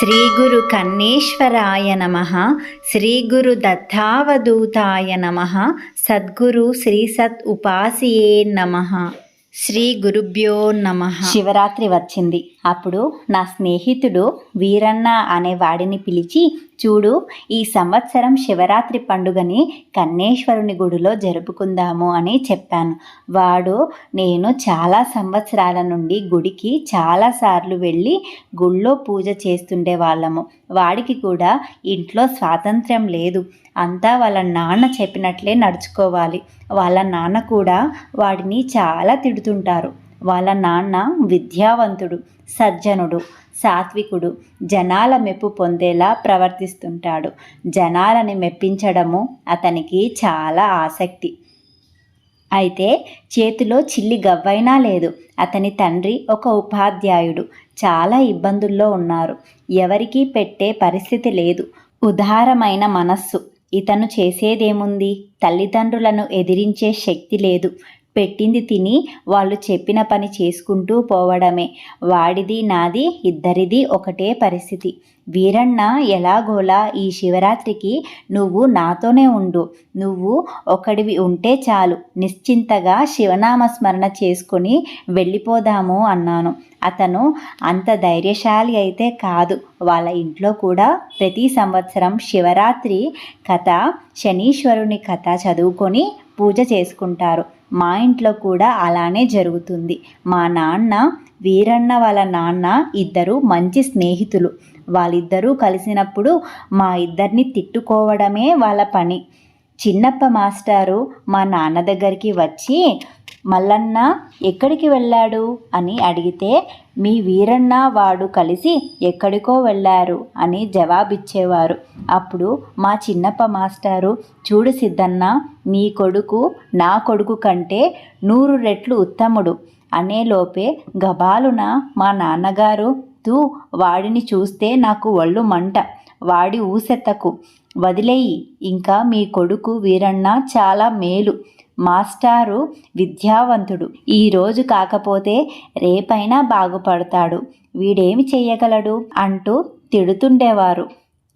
శ్రీ గురు కన్నేశ్వరాయ నమ శ్రీ గురు దత్తావధూతాయ నమ సద్గురు శ్రీ సత్ ఉపాసియే నమ. శ్రీ గురుభ్యో నమ. శివరాత్రి వచ్చింది. అప్పుడు నా స్నేహితుడు వీరన్న అనే వాడిని పిలిచి చూడు ఈ సంవత్సరం శివరాత్రి పండుగని కన్నేశ్వరుని గుడిలో జరుపుకుందాము అని చెప్పాను. వాడు నేను చాలా సంవత్సరాల నుండి గుడికి చాలాసార్లు వెళ్ళి గుళ్ళో పూజ చేస్తుండే వాళ్ళము. వాడికి కూడా ఇంట్లో స్వాతంత్ర్యం లేదు. అంతా వాళ్ళ నాన్న చెప్పినట్లే నడుచుకోవాలి. వాళ్ళ నాన్న కూడా వాడిని చాలా తిడుతుంటారు. వాళ్ళ నాన్న విద్యావంతుడు సజ్జనుడు సాత్వికుడు జనాల మెప్పు పొందేలా ప్రవర్తిస్తుంటాడు. జనాలని మెప్పించడము అతనికి చాలా ఆసక్తి. అయితే చేతిలో చిల్లి గవ్వైనా లేదు. అతని తండ్రి ఒక ఉపాధ్యాయుడు. చాలా ఇబ్బందుల్లో ఉన్నారు. ఎవరికీ పెట్టే పరిస్థితి లేదు. ఉదారమైన మనస్సు. ఇతను చేసేదేముంది? తల్లిదండ్రులను ఎదిరించే శక్తి లేదు. పెట్టింది తిని వాళ్ళు చెప్పిన పని చేసుకుంటూ పోవడమే. వాడిది నాది ఇద్దరిది ఒకటే పరిస్థితి. వీరన్న ఎలాగోలా ఈ శివరాత్రికి నువ్వు నాతోనే ఉండు. నువ్వు ఒకడివి ఉంటే చాలు. నిశ్చింతగా శివనామ స్మరణ చేసుకొని వెళ్ళిపోదాము అన్నాను. అతను అంత ధైర్యశాలి అయితే కాదు. వాళ్ళ ఇంట్లో కూడా ప్రతి సంవత్సరం శివరాత్రి కథ శనీశ్వరుని కథ చదువుకొని పూజ చేసుకుంటారు. మా ఇంట్లో కూడా అలానే జరుగుతుంది. మా నాన్న వీరన్న వాళ్ళ నాన్న ఇద్దరు మంచి స్నేహితులు. వాళ్ళిద్దరూ కలిసినప్పుడు మా ఇద్దరిని తిట్టుకోవడమే వాళ్ళ పని. చిన్నప్ప మాస్టారు మా నాన్న దగ్గరికి వచ్చి మల్లన్న ఎక్కడికి వెళ్ళాడు? అని అడిగితే మీ వీరన్న వాడు కలిసి ఎక్కడికో వెళ్ళారు అని జవాబిచ్చేవారు. అప్పుడు మా చిన్నప్ప మాస్టారు చూడు సిద్ధన్న నీ కొడుకు నా కొడుకు కంటే నూరు రెట్లు ఉత్తముడు. అనేలోపే గబాలున మా నాన్నగారు తూ వాడిని చూస్తే నాకు ఒళ్ళు మంట వాడి ఊసెత్తకు. వదిలేయి. ఇంకా మీ కొడుకు వీరన్న చాలా మేలు. మాస్టారు విద్యావంతుడు. ఈరోజు కాకపోతే రేపైనా బాగుపడతాడు. వీడేమి చెయ్యగలడు? అంటూ తిడుతుండేవారు.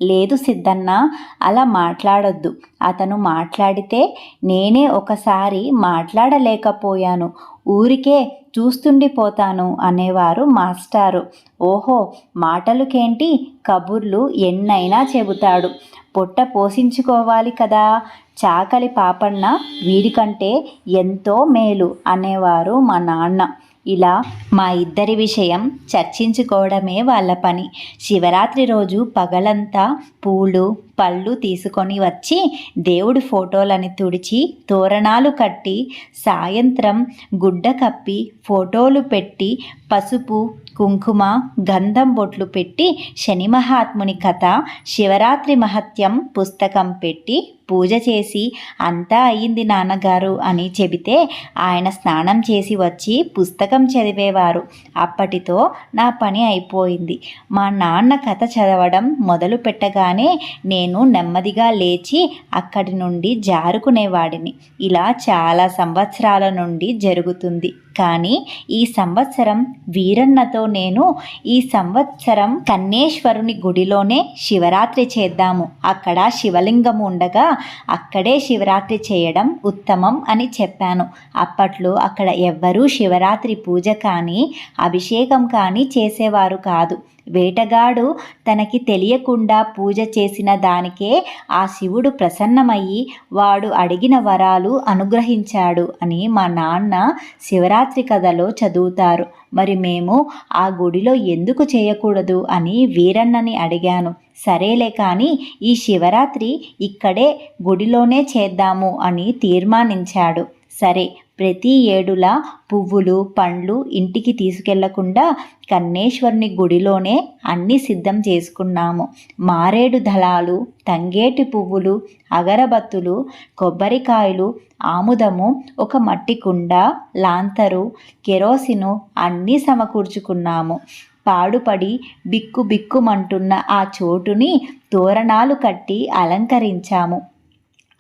లేదు సిద్ధన్న అలా మాట్లాడొద్దు. అతను మాట్లాడితే నేనే ఒకసారి మాట్లాడలేకపోయాను. ఊరికే చూస్తుండిపోతాను అనేవారు మాస్టారు. ఓహో మాటలుకేంటి? కబుర్లు ఎన్నైనా చెబుతాడు. పొట్ట పోషించుకోవాలి కదా? చాకలి పాపన్న వీడికంటే ఎంతో మేలు అనేవారు మా నాన్న. ఇలా మా ఇద్దరి విషయం చర్చించుకోవడమే వాళ్ళ పని. శివరాత్రి రోజు పగలంతా పూలు పళ్ళు తీసుకొని వచ్చి దేవుడి ఫోటోలని తుడిచి తోరణాలు కట్టి సాయంత్రం గుడ్డ కప్పి ఫోటోలు పెట్టి పసుపు కుంకుమ గంధం బొట్లు పెట్టి శని మహాత్ముని కథ శివరాత్రి మహత్యం పుస్తకం పెట్టి పూజ చేసి అంతా అయ్యింది నాన్నగారు అని చెబితే ఆయన స్నానం చేసి వచ్చి పుస్తకం చదివేవారు. అప్పటితో నా పని అయిపోయింది. మా నాన్న కథ చదవడం మొదలు పెట్టగానే నేను నేను నెమ్మదిగా లేచి అక్కడి నుండి జారుకునేవాడిని. ఇలా చాలా సంవత్సరాల నుండి జరుగుతుంది. కానీ ఈ సంవత్సరం వీరన్నతో నేను ఈ సంవత్సరం కన్నేశ్వరుని గుడిలోనే శివరాత్రి చేద్దాము. అక్కడ శివలింగం ఉండగా అక్కడే శివరాత్రి చేయడం ఉత్తమం అని చెప్పాను. అప్పట్లో అక్కడ ఎవ్వరూ శివరాత్రి పూజ కానీ అభిషేకం కానీ చేసేవారు కాదు. వేటగాడు తనకి తెలియకుండా పూజ చేసిన దానికే ఆ శివుడు ప్రసన్నమయ్యి వాడు అడిగిన వరాలు అనుగ్రహించాడు అని మా నాన్న శివరాత్రి కథలో చదువుతారు. మరి మేము ఆ గుడిలో ఎందుకు చేయకూడదు అని వీరన్నని అడిగాను. సరేలే కానీ ఈ శివరాత్రి ఇక్కడే గుడిలోనే చేద్దాము అని తీర్మానించాడు. సరే ప్రతి ఏడులా పువ్వులు పండ్లు ఇంటికి తీసుకెళ్ళకుండా కన్నేశ్వరుని గుడిలోనే అన్ని సిద్ధం చేసుకున్నాము. మారేడు దళాలు తంగేటి పువ్వులు అగరబత్తులు కొబ్బరికాయలు ఆముదము ఒక మట్టి కుండ లాంతరు కెరోసిను అన్నీ సమకూర్చుకున్నాము. పాడుపడి బిక్కు బిక్కుమంటున్న ఆ చోటుని తోరణాలు కట్టి అలంకరించాము.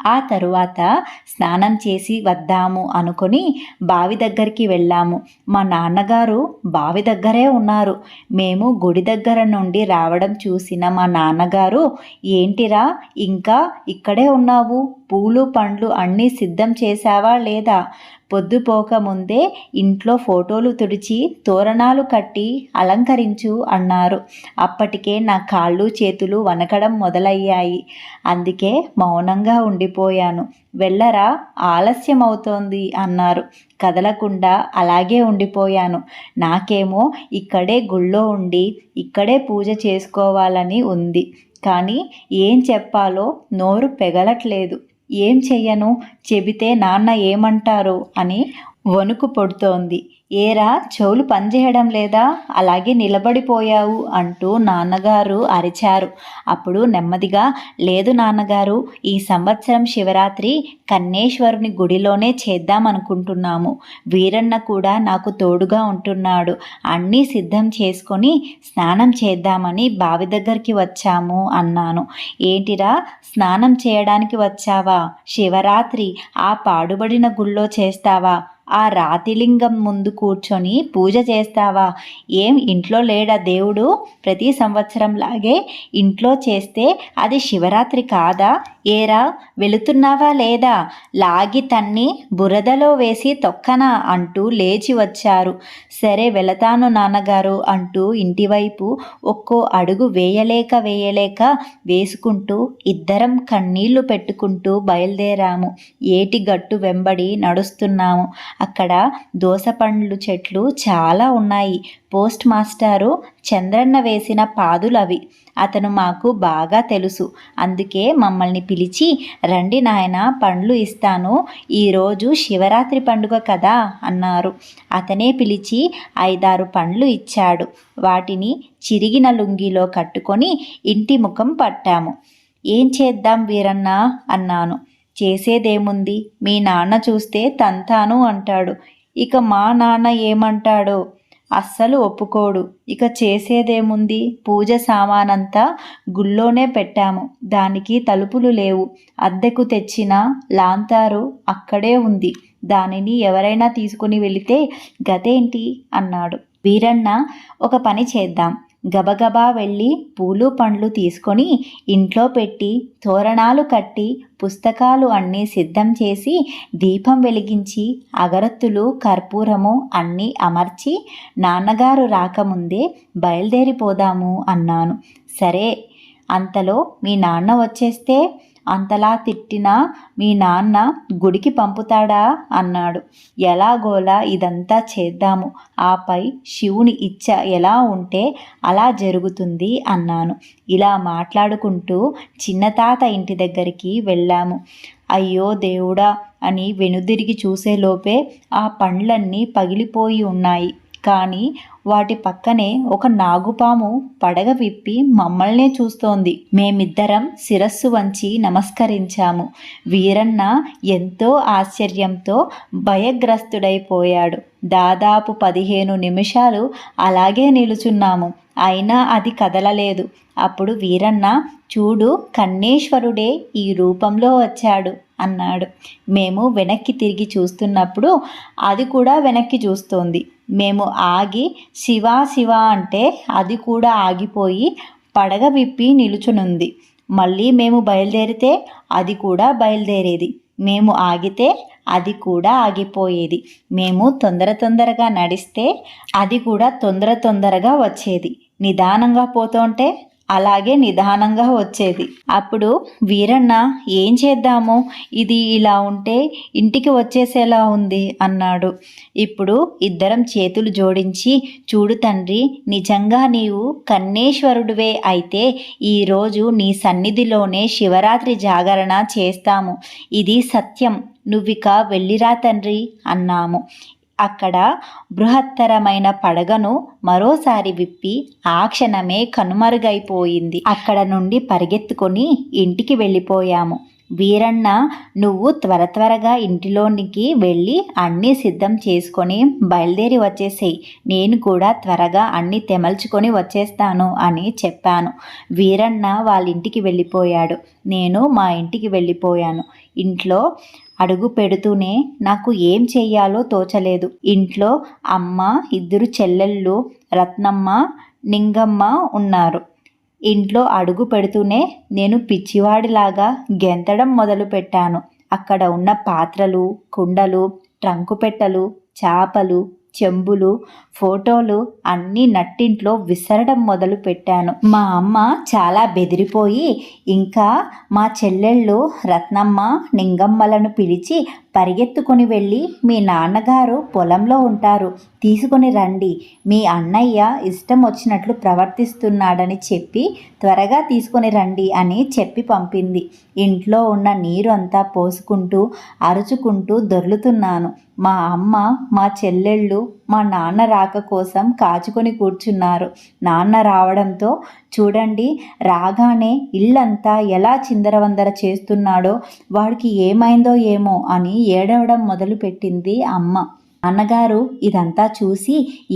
ఆ తరువాత స్నానం చేసి వద్దాము అనుకొని బావి దగ్గరికి వెళ్ళాము. మా నాన్నగారు బావి దగ్గరే ఉన్నారు. మేము గుడి దగ్గర నుండి రావడం చూసిన మా నాన్నగారు ఏంటిరా ఇంకా ఇక్కడే ఉన్నావు? పూలు పండ్లు అన్నీ సిద్ధం చేశావా లేదా? పొద్దుపోకముందే ఇంట్లో ఫోటోలు తుడిచి తోరణాలు కట్టి అలంకరించు అన్నారు. అప్పటికే నా కాళ్ళు చేతులు వనకడం మొదలయ్యాయి. అందుకే మౌనంగా ఉండిపోయాను. వెళ్ళరా? ఆలస్యం అవుతోంది అన్నారు. కదలకుండా అలాగే ఉండిపోయాను. నాకేమో ఇక్కడే గుళ్ళో ఉండి ఇక్కడే పూజ చేసుకోవాలని ఉంది. కానీ ఏం చెప్పాలో నోరు పెగలట్లేదు. ఏం చెయ్యను? చెబితే నాన్న ఏమంటారు అని వణుకు పొడుతోంది. ఏరా చెవులు పనిచేయడం లేదా? అలాగే నిలబడిపోయావు అంటూ నాన్నగారు అరిచారు. అప్పుడు నెమ్మదిగా లేదు నాన్నగారు ఈ సంవత్సరం శివరాత్రి కన్నేశ్వరుని గుడిలోనే చేద్దామనుకుంటున్నాము. వీరన్న కూడా నాకు తోడుగా ఉంటున్నాడు. అన్నీ సిద్ధం చేసుకొని స్నానం చేద్దామని బావి దగ్గరికి వచ్చాము అన్నాను. ఏంటిరా స్నానం చేయడానికి వచ్చావా? శివరాత్రి ఆ పాడుబడిన గుళ్ళో చేస్తావా? ఆ రాతిలింగం ముందు కూర్చొని పూజ చేస్తావా? ఏం ఇంట్లో లేడా దేవుడు? ప్రతి సంవత్సరం లాగే ఇంట్లో చేస్తే అది శివరాత్రి కాదా? ఏరా వెళుతున్నావా లేదా? లాగి తన్ని బురదలో వేసి తొక్కనా అంటూ లేచి వచ్చారు. సరే వెళతాను నాన్నగారు అంటూ ఇంటివైపు ఒక్కో అడుగు వేయలేక వేయలేక వేసుకుంటూ ఇద్దరం కన్నీళ్ళు పెట్టుకుంటూ బయలుదేరాము. ఏటి గట్టు వెంబడి నడుస్తున్నాము. అక్కడ దోసపండ్లు చెట్లు చాలా ఉన్నాయి. పోస్ట్ మాస్టారు చంద్రన్న వేసిన పాదులవి అతను మాకు బాగా తెలుసు. అందుకే మమ్మల్ని పిలిచి రండి నాయన పండ్లు ఇస్తాను. ఈరోజు శివరాత్రి పండుగ కదా అన్నారు. అతనే పిలిచి ఐదారు పండ్లు ఇచ్చాడు. వాటిని చిరిగిన లుంగిలో కట్టుకొని ఇంటి ముఖం పట్టాము. ఏం చేద్దాం వీరన్న అన్నాను. చేసేదేముంది? మీ నాన్న చూస్తే తంతాను అంటాడు. ఇక మా నాన్న ఏమంటాడో? అస్సలు ఒప్పుకోడు. ఇక చేసేదేముంది? పూజ సామానంతా గుళ్ళోనే పెట్టాము. దానికి తలుపులు లేవు. అద్దెకు తెచ్చిన లాంతారు అక్కడే ఉంది. దానిని ఎవరైనా తీసుకుని వెళితే గతేంటి అన్నాడు. వీరన్న ఒక పని చేద్దాం. గబగబా వెళ్ళి పూలు పండ్లు తీసుకొని ఇంట్లో పెట్టి తోరణాలు కట్టి పుస్తకాలు అన్నీ సిద్ధం చేసి దీపం వెలిగించి అగరత్తులు కర్పూరము అన్నీ అమర్చి నాన్నగారు రాకముందే బయలుదేరిపోదాము అన్నాను. సరే అంతలో మీ నాన్న వచ్చేస్తే అంతలా తిట్టినా మీ నాన్న గుడికి పంపుతాడా? అన్నాడు. ఎలాగోలా ఇదంతా చేద్దాము. ఆపై శివుని ఇచ్చ ఎలా ఉంటే అలా జరుగుతుంది అన్నాను. ఇలా మాట్లాడుకుంటూ చిన్నతాత ఇంటి దగ్గరికి వెళ్ళాము. అయ్యో దేవుడా అని వెనుదిరిగి చూసేలోపే ఆ పండ్లన్నీ పగిలిపోయి ఉన్నాయి. కానీ వాటి పక్కనే ఒక నాగుపాము పడగ విప్పి మమ్మల్నే చూస్తోంది. మేమిద్దరం శిరస్సు వంచి నమస్కరించాము. వీరన్న ఎంతో ఆశ్చర్యంతో భయగ్రస్తుడైపోయాడు. దాదాపు పదిహేను నిమిషాలు అలాగే నిలుచున్నాము. అయినా అది కదలలేదు. అప్పుడు వీరన్న చూడు కన్నేశ్వరుడే ఈ రూపంలో వచ్చాడు అన్నాడు. మేము వెనక్కి తిరిగి చూస్తున్నప్పుడు అది కూడా వెనక్కి చూస్తోంది. మేము ఆగి శివ శివ అంటే అది కూడా ఆగిపోయి పడగ విప్పి నిలుచునుంది. మళ్ళీ మేము బయలుదేరితే అది కూడా బయలుదేరేది. మేము ఆగితే అది కూడా ఆగిపోయేది. మేము తొందర తొందరగా నడిస్తే అది కూడా తొందర తొందరగా వచ్చేది. నిదానంగా పోతుంటే అలాగే నిదానంగా వచ్చేది. అప్పుడు వీరన్న ఏం చేద్దాము? ఇది ఇలా ఉంటే ఇంటికి వచ్చేసేలా ఉంది అన్నాడు. ఇప్పుడు ఇద్దరం చేతులు జోడించి చూడు తండ్రి నిజంగా నీవు కన్నేశ్వరుడివే అయితే ఈరోజు నీ సన్నిధిలోనే శివరాత్రి జాగరణ చేస్తాము. ఇది సత్యం. నువ్విక వెళ్ళిరా తండ్రి అన్నాము. అక్కడ బృహత్తరమైన పడగను మరోసారి విప్పి ఆ క్షణమే కనుమరుగైపోయింది. అక్కడ నుండి పరిగెత్తుకొని ఇంటికి వెళ్ళిపోయాము. వీరన్న నువ్వు త్వర త్వరగా ఇంటిలోనికి వెళ్ళి అన్నీ సిద్ధం చేసుకొని బయలుదేరి వచ్చేసేయి. నేను కూడా త్వరగా అన్నీ తెమల్చుకొని వచ్చేస్తాను అని చెప్పాను. వీరన్న వాళ్ళ ఇంటికి వెళ్ళిపోయాడు. నేను మా ఇంటికి వెళ్ళిపోయాను. ఇంట్లో అడుగు పెడుతూనే నాకు ఏం చెయ్యాలో తోచలేదు. ఇంట్లో అమ్మ ఇద్దరు చెల్లెళ్ళు రత్నమ్మ నింగమ్మ ఉన్నారు. ఇంట్లో అడుగు పెడుతూనే నేను పిచ్చివాడిలాగా గెంతడం మొదలుపెట్టాను అక్కడ ఉన్న పాత్రలు కుండలు ట్రంకు పెట్టెలు చేపలు చెంబులు ఫోటోలు అన్నీ నట్టింట్లో విసరడం మొదలు పెట్టాను. మా అమ్మ చాలా బెదిరిపోయి ఇంకా మా చెల్లెళ్ళు రత్నమ్మ నింగమ్మలను పిలిచి పరిగెత్తుకొని వెళ్ళి మీ నాన్నగారు పొలంలో ఉంటారు. తీసుకొని రండి. మీ అన్నయ్య ఇష్టం వచ్చినట్లు ప్రవర్తిస్తున్నాడని చెప్పి త్వరగా తీసుకొని రండి అని చెప్పి పంపింది. ఇంట్లో ఉన్న నీరు అంతా పోసుకుంటూ అరుచుకుంటూ దొర్లుతున్నాను. మా అమ్మ మా చెల్లెళ్ళు మా నాన్న రాక కోసం కాచుకొని కూర్చున్నారు. నాన్న రావడంతో చూడండి రాగానే ఇల్లంతా ఎలా చిందరవందర చేస్తున్నాడో వాడికి ఏమైందో ఏమో అని ఏడవడం మొదలుపెట్టింది అమ్మ. నాన్నగారు ఇదంతా చూసి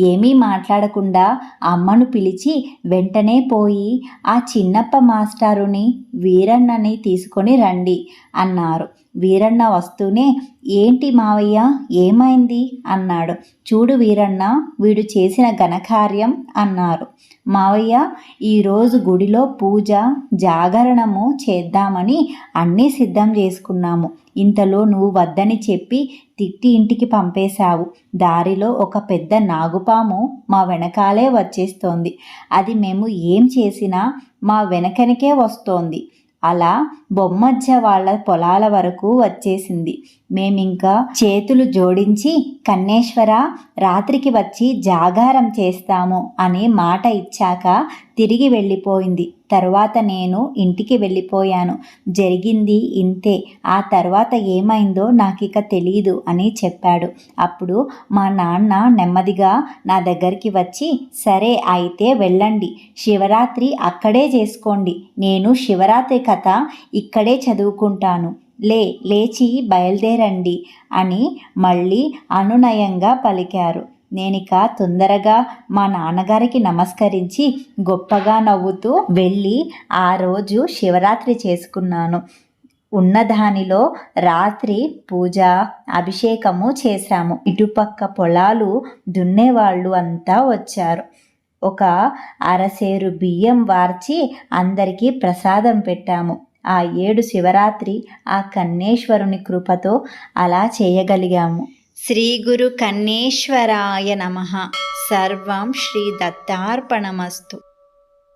ఏమీ మాట్లాడకుండా అమ్మను పిలిచి వెంటనే పోయి ఆ చిన్నప్ప మాస్టారుని వీరన్నని తీసుకొని రండి అన్నారు. వీరన్న వస్తూనే ఏంటి మావయ్య ఏమైంది? అన్నాడు. చూడు వీరన్న వీడు చేసిన ఘనకార్యం అన్నారు. మావయ్య ఈరోజు గుడిలో పూజ జాగరణము చేద్దామని అన్నీ సిద్ధం చేసుకున్నాము. ఇంతలో నువ్వు వద్దని చెప్పి తిట్టి ఇంటికి పంపేశావు. దారిలో ఒక పెద్ద నాగుపాము మా వెనకాలే వచ్చేస్తోంది. అది మేము ఏం చేసినా మా వెనకనికే వస్తోంది. అలా బొమ్మజ్జ వాళ్ళ పొలాల వరకు వచ్చేసింది. మేమింకా చేతులు జోడించి కన్నేశ్వర రాత్రికి వచ్చి జాగారం చేస్తాము అని మాట ఇచ్చాక తిరిగి వెళ్ళిపోయింది. తర్వాత నేను ఇంటికి వెళ్ళిపోయాను. జరిగింది ఇంతే. ఆ తర్వాత ఏమైందో నాకు ఇక తెలియదు అని చెప్పాడు. అప్పుడు మా నాన్న నెమ్మదిగా నా దగ్గరికి వచ్చి సరే అయితే వెళ్ళండి. శివరాత్రి అక్కడే చేసుకోండి. నేను శివరాత్రి కథ ఇక్కడే చదువుకుంటాను. లే లేచి బయలుదేరండి అని మళ్ళీ అనునయంగా పలికారు. నేనిక తొందరగా మా నాన్నగారికి నమస్కరించి గొప్పగా నవ్వుతూ వెళ్ళి ఆ రోజు శివరాత్రి చేసుకున్నాను. ఉన్నదానిలో రాత్రి పూజ అభిషేకము చేశాము. ఇటుపక్క పొలాలు దున్నేవాళ్ళు అంతా వచ్చారు. ఒక అరసేరు బియ్యం వార్చి అందరికీ ప్రసాదం పెట్టాము. ఆ ఏడు శివరాత్రి ఆ కన్నేశ్వరుని కృపతో అలా చేయగలిగాము. శ్రీ గురు కన్నేశ్వరాయ నమ. సర్వం శ్రీ దత్తార్పణమస్తు